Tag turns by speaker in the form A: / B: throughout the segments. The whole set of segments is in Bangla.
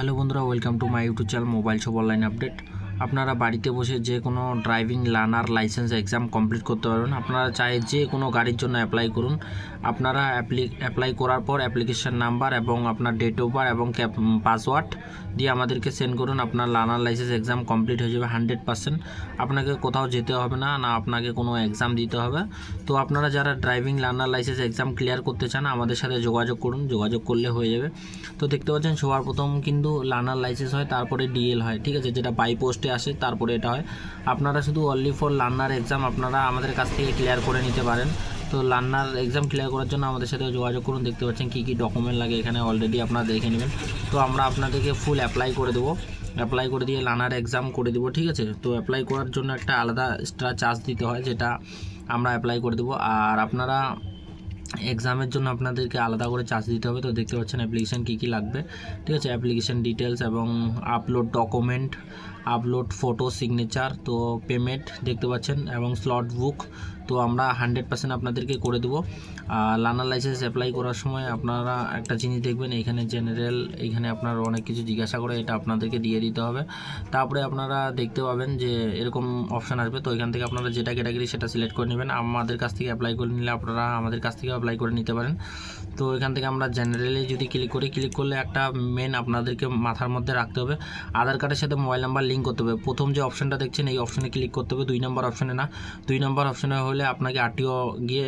A: হ্যালো বন্ধুরা welcome to my YouTube channel mobile shop online update আপনারা বাড়িতে বসে যে কোনো driving learner licence exam complete করতে পারবেন। আপনারা চাই যে কোনো গাড়ির জন্য অ্যাপ্লাই করুন। আপনারা অ্যাপ্লি অ্যাপ্লাই করার পর অ্যাপ্লিকেশন নাম্বার এবং আপনার ডেট অফ বার্থ এবং পাসওয়ার্ড দিয়ে আমাদেরকে সেন্ড করুন। আপনার লার্নার লাইসেন্স এক্সাম কমপ্লিট হয়ে যাবে হান্ড্রেড পার্সেন্ট আপনাকে কোথাও যেতে হবে না না আপনাকে কোনো এক্সাম দিতে হবে। তো আপনারা যারা driving learner licence exam clear করতে চান, আমাদের সাথে যোগাযোগ করুন। যোগাযোগ করলে হয়ে যাবে। তো দেখতে পাচ্ছেন, সবার প্রথম কিন্তু লার্নার লাইসেন্স হয়, তারপরে ডিএল হয়, ঠিক আছে? যেটা বাই পোস্টে আসে, তারপরে এটা হয়। আপনারা শুধু অনলি ফর লার্নার এক্সাম আপনারা আমাদের কাছ থেকে ক্লিয়ার করে নিতে পারেন। তো লার্নার এক্সাম ক্লিয়ার করার জন্য আমাদের সাথে যোগাযোগ করুন, দেখতে পাচ্ছেন কী কী ডকুমেন্ট লাগে এখানে অলরেডি আপনারা দেখে নেবেন। তো আমরা আপনাদেরকে ফুল অ্যাপ্লাই করে দেবো। অ্যাপ্লাই করে দিয়ে লার্নার এক্সাম করে দেবো, ঠিক আছে? তো অ্যাপ্লাই করার জন্য একটা আলাদা এক্সট্রা চার্জ দিতে হয়, যেটা আমরা অ্যাপ্লাই করে দেবো। আর আপনারা এক্সামের জন্য আপনাদেরকে আলাদা করে চার্জ দিতে হবে। তো দেখতে পাচ্ছেন অ্যাপ্লিকেশান কী কী লাগবে। ঠিক আছে? অ্যাপ্লিকেশান ডিটেলস এবং upload document upload photo signature তো পেমেন্ট দেখতে পাচ্ছেন এবং স্লট বুক তো আমরা হান্ড্রেড পার্সেন্ট আপনাদেরকে করে দেবো। আর লার্নার লাইসেন্স অ্যাপ্লাই করার সময় আপনারা একটা জিনিস দেখবেন, এখানে জেনারেল এখানে আপনার অনেক কিছু জিজ্ঞাসা করে, এটা আপনাদেরকে দিয়ে দিতে হবে। তারপরে আপনারা দেখতে পাবেন যে এরকম অপশান আসবে, তো এখান থেকে আপনারা যেটা ক্যাটাগরি সেটা সিলেক্ট করে নেবেন। আমাদের কাছ থেকে অ্যাপ্লাই করে নিলে আপনারা আমাদের কাছ থেকে অ্যাপ্লাই করে নিতে পারেন। তো এখান থেকে আমরা জেনারেলি যদি ক্লিক করি ক্লিক করলে একটা মেন আপনাদেরকে মাথার মধ্যে রাখতে হবে। আধার কার্ডের সাথে মোবাইল নাম্বার লিঙ্ক করতে হবে। প্রথম যে অপশানটা দেখছেন, এই অপশানে ক্লিক করতে হবে। দুই নম্বর অপশানে না। দুই নম্বর অপশানে হলে আপনাকে আরটিও গিয়ে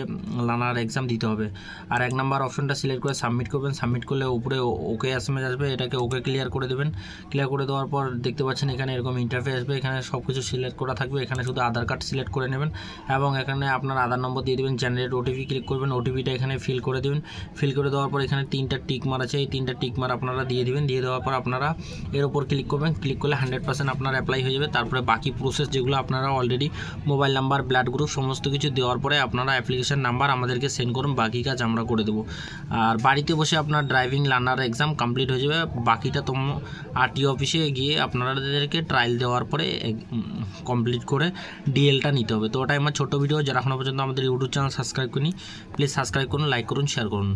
A: লানার এক্সাম দিতে হবে। আর এক নাম্বার অপশানটা সিলেক্ট করে সাবমিট করবেন। সাবমিট করলে উপরে ওকে এস এম এস আসবে, এটাকে ওকে ক্লিয়ার করে দেবেন। ক্লিয়ার করে দেওয়ার পর দেখতে পাচ্ছেন এখানে এরকম ইন্টারফেস আসবে। এখানে সব কিছু সিলেক্ট করা থাকবে। এখানে শুধু আধার কার্ড সিলেক্ট করে নেবেন এবং এখানে আপনার আধার নম্বর দিয়ে দেবেন। জেনারেট ওটিপি ক্লিক করবেন। ওটিপিটা এখানে ফিল করে দেবেন। ফিল করে দেওয়ার পর এখানে তিনটা টিক মার আছে। এই তিনটা টিক মার আপনারা দিয়ে দিবেন। দিয়ে দেওয়ার পর আপনারা এর উপর ক্লিক করবেন। ক্লিক করলে হান্ড্রেড পার্সেন্ট আপনার অ্যাপ্লাই হয়ে যাবে। তারপরে বাকি প্রসেস যেগুলো আপনারা already mobile number blood group সমস্ত কিছু দেওয়ার পরে আপনারা অ্যাপ্লিকেশান নাম্বার আমাদেরকে সেন্ড করুন, বাকি কাজ আমরা করে দেবো। আর বাড়িতে বসে আপনার ড্রাইভিং লার্নার এক্সাম কমপ্লিট হয়ে যাবে। বাকিটা তোম আরটিও অফিসে গিয়ে আপনাদেরকে ট্রায়াল দেওয়ার পরে কমপ্লিট করে ডিএলটা নিতে হবে। তো ওটাই আমার ছোটো ভিডিও যারা এখনও পর্যন্ত আমাদের ইউটিউব চ্যানেল সাবস্ক্রাইব করিনি প্লিজ সাবস্ক্রাইব করুন লাইক করুন শেয়ার করুন।